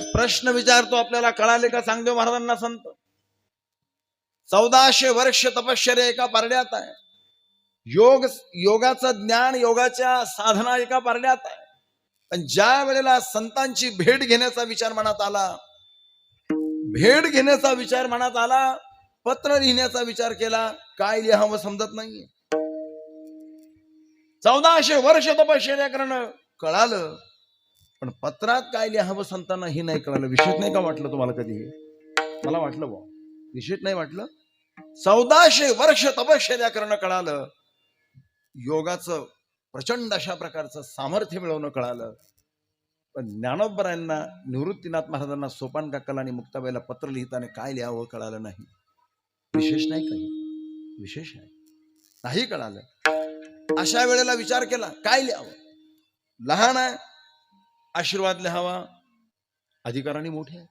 मी प्रश्न विचारतो आपल्याला कळाले का सांगदेव महाराजांना संत? चौदाशे वर्ष तपश्चर्या एका पारड्यात आहे. योग योगाचं ज्ञान योगाच्या साधना एका पारड्यात आहे. पण ज्या वेळेला संतांची भेट घेण्याचा विचार मनात आला भेट घेण्याचा विचार मनात आला पत्र लिहिण्याचा विचार केला काय लिहावं समजत नाहीये. चौदाशे वर्ष तपश्चर्या करणं कळालं. पण पत्रात काय लिहावं संतांना हे नाही कळालं. विशेष नाही का वाटलं तुम्हाला कधी? हे? मला वाटलं बा विशेष नाही वाटलं? चौदाशे वर्ष तपश्चर्या करणं कळालं. योगाचं प्रचंड अशा प्रकारचं सामर्थ्य मिळवणं कळालं. पण ज्ञानोबरायांना निवृत्तीनाथ महाराजांना सोपान काकाला आणि मुक्ताबाईला पत्र लिहिताना काय लिहावं कळालं नाही. विशेष नाही काही. विशेष आहे नाही कळालं. अशा वेळेला विचार केला काय लिहावं? लहान आहे आशीर्वाद लिहावा. अधिकाराने मोठे आहे.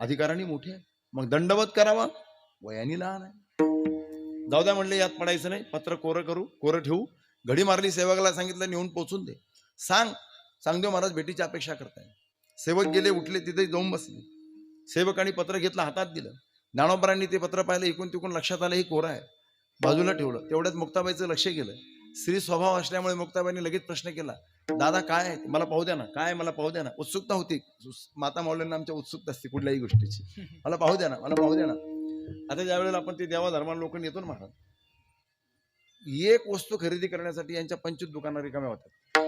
अधिकाराने मोठे आहे. मग दंडवत करावा. वयाने लहान आहे. जाऊ द्या म्हणले यात पडायचं नाही. पत्र कोरं करू कोरं ठेवू. घडी मारली सेवकाला सांगितलं नेऊन पोचून दे. सांग. सांगदेव महाराज भेटीची अपेक्षा करताय. सेवक गेले उठले तिथे जाऊन बसले. सेवकाने पत्र घेतलं हातात दिलं. ज्ञानोबरांनी ते पत्र पाहिलं इकून तिकून लक्षात आलं हे कोरं आहे. बाजूला ठेवलं. तेवढ्यात मुक्ताबाईचं लक्ष गेलं. स्त्री स्वभाव असल्यामुळे मुक्ताबाईने लगेच प्रश्न केला. दादा काय आहे? मला पाहू द्या ना. काय मला पाहू द्या ना. उत्सुकता होती. माता माऊलींना आमच्या उत्सुकता असते कुठल्याही गोष्टीची. मला पाहू द्या ना. मला पाहू द्या ना. आता ज्या वेळेला आपण ते देवा धर्मान लोक येतो ना महाराज एक वस्तू खरेदी करण्यासाठी यांच्या पंचवीस दुकानं रिकाम्या होतात.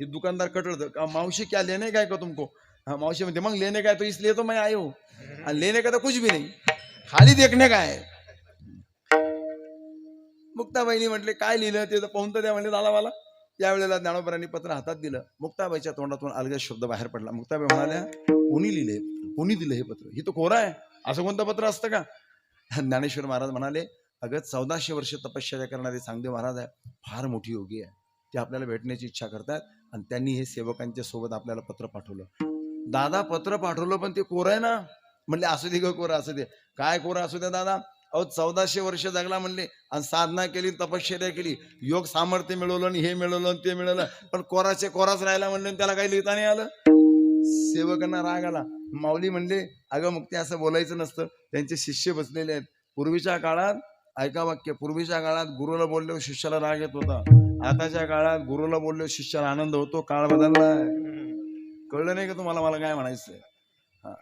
हे दुकानदार कटळतं मावशी क्या लेने काय का तुमको? हा मावशी म्हणते मग लेने काय? तो इसलिए तो मैं आयो आणि लेने का तर कुछ भी नाही. खाली देखणे काय मुक्ताबाईनी म्हटले काय लिहिलं? ते तर पाहून तर द्या म्हणले दादा मला त्यावेळेला ज्ञानोबरांनी पत्र हातात दिलं. मुक्ताबाईच्या तोंडातून अलगद शब्द बाहेर पडला. मुक्ताबाई म्हणाल्या कोणी लिहिले? कोणी दिलं हे पत्र? ही तो कोरा आहे. असं कोणतं पत्र असतं का? ज्ञानेश्वर महाराज म्हणाले अगं चौदाशे वर्ष तपश्चर्या करणारे चांगदेव महाराज आहे. फार मोठी योगी आहे. ते आपल्याला भेटण्याची इच्छा करतात आणि त्यांनी हे सेवकांच्या सोबत आपल्याला पत्र पाठवलं. दादा पत्र पाठवलं पण ते कोरं आहे ना? म्हणले असू दे ग कोरं असू दे. काय कोरं असू दे दादा? अहो चौदाशे वर्ष जगला म्हणले आणि साधना केली तपश्चर्या केली. योग सामर्थ्य मिळवलं आणि हे मिळवलं आणि ते मिळवलं. पण कोराचे कोराच राहिला म्हणले आणि त्याला काही लिहिता नाही आलं. सेवकांना राग आला. माऊली म्हणले अगं मग ते असं बोलायचं नसतं. त्यांचे शिष्य बसलेले आहेत. पूर्वीच्या काळात ऐका वाक्य पूर्वीच्या काळात गुरुला बोलले शिष्याला राग येत होता. आताच्या काळात गुरुला बोलले शिष्याला आनंद होतो. काळ बदललाय. कळलं नाही का तुम्हाला मला काय म्हणायचंय?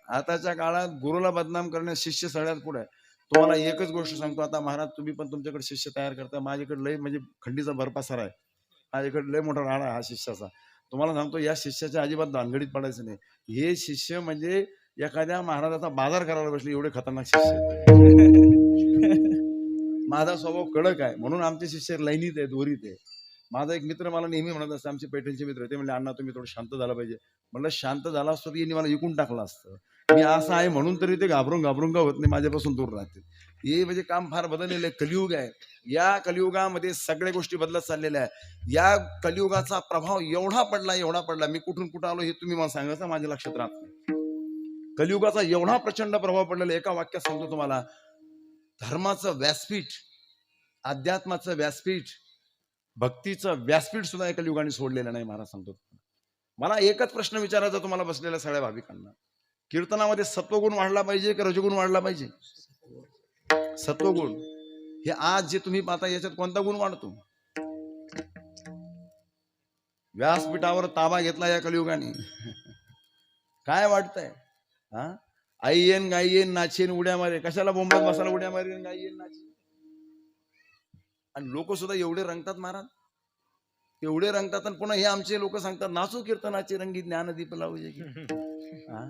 आताच्या काळात गुरुला बदनाम करण्यात शिष्य सगळ्यात पुढे आहे. तुम्हाला एकच गोष्ट सांगतो. आता महाराज तुम्ही पण तुमच्याकडे शिष्य तयार करता माझ्याकडे लय म्हणजे खंडीचा भरपासार आहे. माझ्याकडे लय मोठा राहणार हा शिष्याचा. तुम्हाला सांगतो या शिष्याच्या अजिबात दानगडीत पडायचं नाही. हे शिष्य म्हणजे एखाद्या महाराजाचा बाजार करायला बसले एवढे खतरनाक शिष्य माझा स्वभाव कडक आहे. म्हणून आमचे शिष्य लैनीत आहे दोरीत आहे माझा एक मित्र मला नेहमी म्हणत असतं आमचे पैठणचे मित्र ते म्हणले अण्णा तुम्ही थोडं शांत झाला पाहिजे. म्हणलं शांत झाला असतो की मला इकून टाकलं असतं. मी असं आहे म्हणून तरी ते घाबरून घाबरून का होत नाही माझ्यापासून दूर राहते हे म्हणजे काम फार बदललेलं आहे. कलियुग आहे. या कलियुगामध्ये सगळ्या गोष्टी बदलत चाललेल्या आहे या कलियुगाचा प्रभाव एवढा पडला एवढा पडला मी कुठून कुठं आलो हे तुम्ही मला सांगायचं माझ्या लक्षात राहत नाही. कलियुगाचा एवढा प्रचंड प्रभाव पडलेला एका वाक्यात सांगतो तुम्हाला धर्माचं व्यासपीठ अध्यात्माचं व्यासपीठ भक्तीचं व्यासपीठ सुद्धा एका युगाने सोडलेलं नाही महाराज सांगतो मला एकच प्रश्न विचारायचा तुम्हाला बसलेल्या सगळ्या भाविकांना. कीर्तनामध्ये सत्वगुण वाढला पाहिजे की रजगुण वाढला पाहिजे? सत्वगुण. हे आज जे तुम्ही पाहता याच्यात कोणता गुण वाढतो? व्यासपीठावर ताबा घेतला या कलियुगाने. काय वाटतंय हा? आई येन गाई येन नाचेन उड्या मारे. कशाला बोंबलत बसायला उड्या मारेन गाई येन नाचेन आणि लोक सुद्धा एवढे रंगतात महाराज. एवढे रंगतात आणि पुन्हा हे आमचे लोक सांगतात नाचू कीर्तनाचे रंगी ज्ञानदीप लावू की. हा?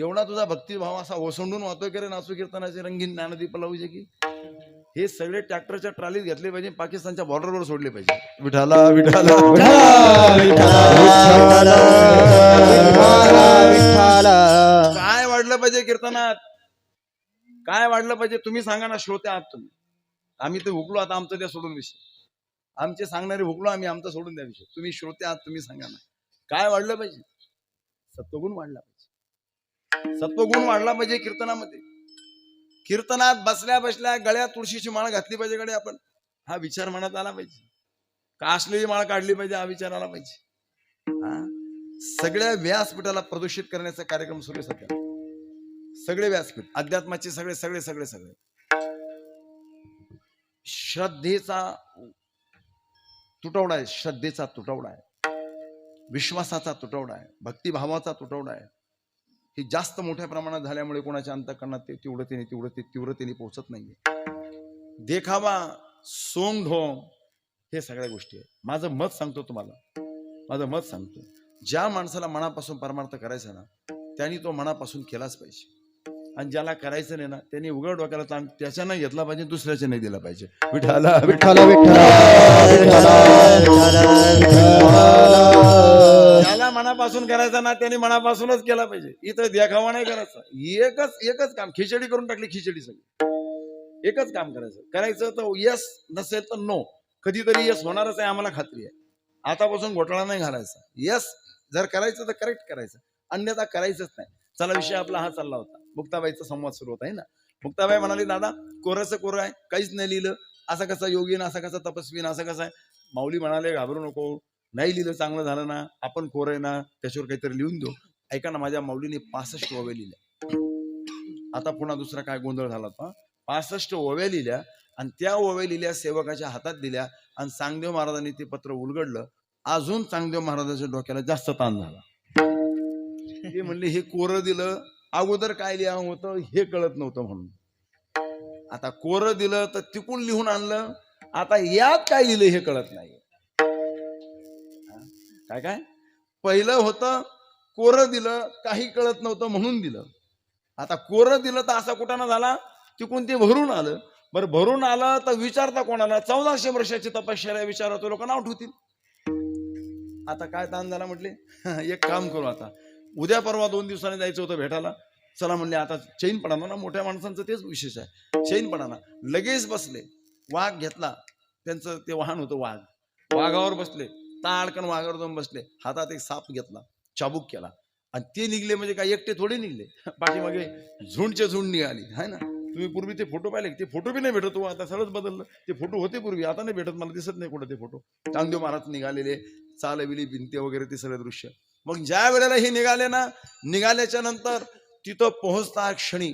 एवढा तुझा भक्तिभाव असा ओसंडून वाहतोय की रे नाचू कीर्तनाचे रंगीन ज्ञानदीप लावू की? हे सगळे ट्रॅक्टरच्या ट्रॉलीत घेतले पाहिजे पाकिस्तानच्या बॉर्डरवर सोडले पाहिजे. विठाला विठाला. काय वाढलं पाहिजे कीर्तनात? काय वाढलं पाहिजे तुम्ही सांगा ना श्रोते आहात तुम्ही. आम्ही ते हुकलो आता आमचं द्या सोडून विषय. आमचे सांगणारे हुकलो आम्ही आमचं सोडून द्या विषय. तुम्ही श्रोते आहात तुम्ही सांगा ना. काय वाढलं पाहिजे? सत्वगुण वाढला पाहिजे. सत्वगुण वाढला पाहिजे कीर्तनामध्ये. कीर्तनात बसल्या बसल्या गळ्यात तुळशीची माळ घातली पाहिजे गडे आपण. हा विचार मनात आला पाहिजे. का असलेली माळ काढली पाहिजे हा विचार आला पाहिजे. सगळ्या व्यासपीठाला प्रदूषित करण्याचा कार्यक्रम सुरू आहे सध्या. सगळे व्यासपीठ अध्यात्माचे सगळे सगळे सगळे सगळे. श्रद्धेचा तुटवडा आहे श्रद्धेचा तुटवडा आहे. विश्वासाचा तुटवडा आहे भक्तिभावाचा तुटवडा आहे. हे जास्त मोठ्या प्रमाणात झाल्यामुळे कोणाच्या अंतकरणात ते तीव्रतेने तीव्रते तीव्रतेने पोहोचत नाहीये देखावा सोंग ढोंग हे सगळ्या गोष्टी आहेत माझं मत सांगतो तुम्हाला माझं मत सांगतो ज्या माणसाला मनापासून परमार्थ करायचा ना त्यांनी तो मनापासून केलाच पाहिजे आणि ज्याला करायचं नाही ना त्यांनी उघड डोक्याला ताण त्याच्यानं घेतला पाहिजे दुसऱ्याच्या नाही दिला पाहिजे विठाला विठाला विठाला ज्याला मनापासून करायचा ना त्याने मनापासूनच केला पाहिजे. इथं देखावा नाही करायचा. एकच एकच काम. खिचडी करून टाकली खिचडी सगळी. एकच काम करायचं. करायचं तर यस नसेल तर नो कधीतरी यस होणारच आहे आम्हाला खात्री आहे. आतापासून घोटाळा नाही घालायचा. यस जर करायचं तर करेक्ट करायचं. अन्यथा करायचंच नाही. चला विषय आपला हा चालला होता. मुक्ताबाईचा संवाद सुरू होता आहे ना? मुक्ताबाई म्हणाली दादा कोराचं कोरं आहे काहीच नाही लिहिलं. असा कसा योगीन असा कसा तपस्वीन असं कसं आहे? माऊली म्हणाले घाबरू नको. नाही लिहिलं चांगलं झालं ना आपण कोर आहे ना त्याच्यावर काहीतरी लिहून देऊ. ऐका ना माझ्या माऊलीने पासष्ट ओव्या लिहिल्या. आता पुन्हा दुसरा काय गोंधळ झाला होता पासष्ट ओव्या लिहिल्या आणि त्या ओव्या लिहिल्या सेवकाच्या हातात दिल्या आणि चांगदेव महाराजांनी ते पत्र उलगडलं. अजून चांगदेव महाराजांच्या डोक्याला जास्त ताण झाला. ते म्हणले हे कोरं दिलं अगोदर काय लिहा होतं हे कळत नव्हतं म्हणून. आता कोरं दिलं तर तिकून लिहून आणलं आता यात काय लिहिलं हे कळत नाही काय काय? पहिलं होतं कोरं दिलं काही कळत नव्हतं म्हणून दिलं. आता कोरं दिलं तर असा कुठाना झाला तिकून ते भरून आलं. बरं भरून आलं तर विचारता कोणाला? चौदाशे वर्षाची तपश्चर्या विचारा तो लोक नाव ठेवतील. आता काय ताण झाला म्हटले? एक काम करू आता. उद्या परवा दोन दिवसांनी जायचं होतं भेटायला. चला म्हणले आता चैन पडाना ना? मोठ्या माणसांचं तेच विशेष आहे. चैन पडाना. लगेच बसले. वाघ घेतला. त्यांचं ते वाहन होतं वाघ. वाघावर बसले. ताडकन वाघावर जाऊन बसले. हातात एक साप घेतला चाबूक केला. आणि ते निघले म्हणजे काय एकटे थोडे निघले. पाठीमागे झुंडचे झुंड निघाली. है ना? तुम्ही पूर्वी ते फोटो पाहिले ते फोटो बी नाही भेटत हो. आता सगळंच बदललं. ते फोटो होते पूर्वी. आता नाही भेटत. मला दिसत नाही कुठं ते फोटो. चांगदेव महाराज निघालेले. चालविली भिंते वगैरे ते सगळे दृश्य. मग ज्या वेळेला हे निघाले ना निघाल्याच्या नंतर तिथं पोहोचता क्षणी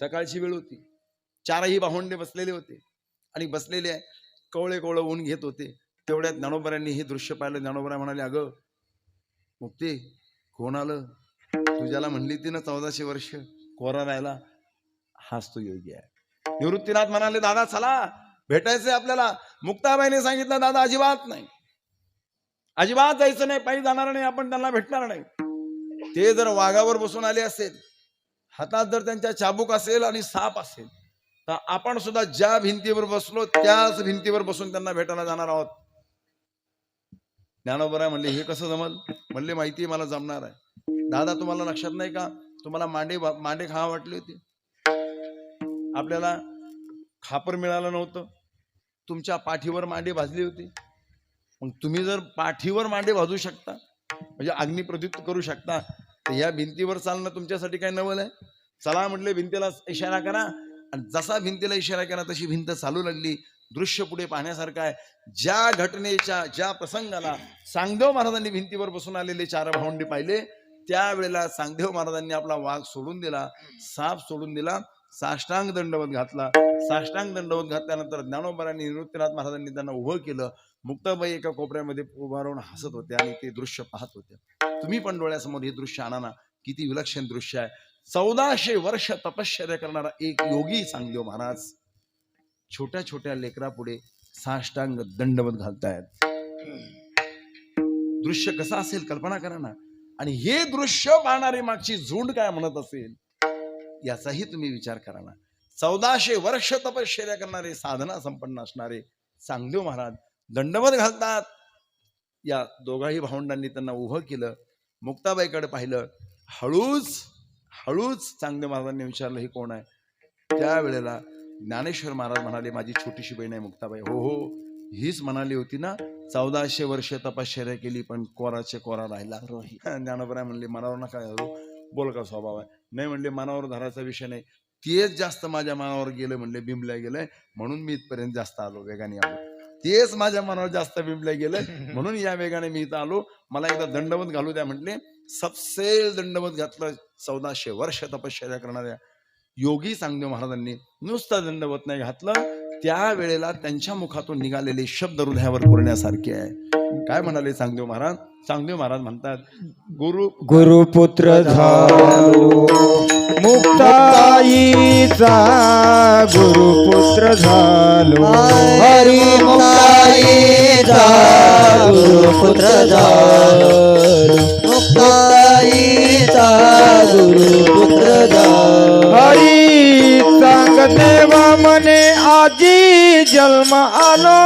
सकाळची वेळ होती. चारही भावंडे बसलेले होते. आणि बसलेले कवळे कवळे ऊन घेत होते. तेवढ्यात ज्ञानोबऱ्यांनी हे दृश्य पाहिलं. ज्ञानोबरा म्हणाले अगं मुक्ती कोण आलं? तुझ्याला म्हणली ती ना चौदाशे वर्ष कोरा राहिला हाच तो योगी आहे. निवृत्तीनाथ म्हणाले दादा चला भेटायचंय आपल्याला. मुक्ताबाईने सांगितलं दादा अजिबात नाही. अजिबात जायचं नाही पायी जाणार नाही आपण त्यांना भेटणार नाही. ते जर वाघावर बसून आले असेल हातात जर त्यांच्या चाबूक असेल आणि साप असेल तर आपण सुद्धा ज्या भिंतीवर बसलो त्याच भिंतीवर बसून त्यांना भेटायला जाणार आहोत. ज्ञानोबराय म्हणले हे कसं जमल? म्हणले माहिती आहे मला जमणार आहे. दादा तुम्हाला लक्षात नाही का? तुम्हाला मांडे मांडे खावा वाटले होते. आपल्याला खापर मिळालं नव्हतं. तुमच्या पाठीवर मांडे भाजली होती. मग तुम्ही जर पाठीवर मांडे भाजू शकता म्हणजे अग्नी करू शकता तर या भिंतीवर चालणं तुमच्यासाठी काय नवल आहे? चला म्हटले भिंतीला इशारा करा. आणि जसा भिंतीला इशारा केला तशी भिंत चालू लागली. दृश्य पुढे पाहण्यासारखं आहे. ज्या घटनेच्या ज्या प्रसंगाला सांगदेव महाराजांनी भिंतीवर बसून आलेले चार भावंडी पाहिले त्यावेळेला सांगदेव महाराजांनी आपला वाघ सोडून दिला साप सोडून दिला साष्टांग दंडवत घातला. साष्टांग दंडवत घातल्यानंतर ज्ञानोबरांनी निवृत्तीनाथ महाराजांनी त्यांना उभं केलं. मुक्ताबाई एका कोपऱ्यामध्ये उभा राहून हसत होते आणि ते दृश्य पाहत होते. तुम्ही पण डोळ्यासमोर हे दृश्य आणा ना. किती विलक्षण दृश्य आहे. चौदाशे वर्ष तपश्चर्या करणारा एक योगी सांगदेव महाराज. छोट्या छोट्या लेकरापुढे साष्टांग दंडवत घालतायत. दृश्य कसं असेल कल्पना करा ना. आणि हे दृश्य पाहणारी मागची झुंड काय म्हणत असेल याचाही तुम्ही विचार करा ना. चौदाशे वर्ष तपश्चर्या करणारे साधना संपन्न असणारे सांगदेव महाराज दंडवत घालतात. या दोघाही भावंडांनी त्यांना उभं केलं मुक्ताबाईकडे पाहिलं. हळूच हळूच चांगदेव महाराजांनी विचारलं हे कोण आहे? त्यावेळेला ज्ञानेश्वर महाराज म्हणाले माझी छोटीशी बहीण आहे मुक्ताबाई. हो हो. हीच म्हणाली होती ना चौदाशे वर्ष तपश्चर्या केली पण कोराचे कोरा राहिला ज्ञानोबराय म्हणले मनावर नका धरू बोल का स्वभाव आहे. नाही म्हणले मनावर धरायचा विषय नाही. तेच जास्त माझ्या मनावर गेलं म्हणले बिंबल्या गेलंय. म्हणून मी इथपर्यंत जास्त आलो वेगाने आलो. तेच माझ्या मनावर जास्त बिंबलं गेलं म्हणून या वेगाने मी इथं आलो. मला एकदा दंडवत घालू द्या म्हटले सपसेल दंडवत घातलं चौदाशे वर्ष तपश्चर्या करणाऱ्या योगी सांगदेव महाराजांनी नुसतं दंडवत नाही घातलं त्या वेळेला त्यांच्या मुखातून निघालेले शब्द हृदयावर पुरण्यासारखे आहे. काय म्हणाले सांगदेव महाराज? सांगदेव महाराज म्हणतात गुरु गुरुपुत्र झालो मुक्ताईचा गुरुपुत्र झालो. हरी मुक्ताईचा गुरुपुत्र झालो. मुक्ताईचा गुरुपुत्र झालो. દેવા મને આજી જન્મ આલો.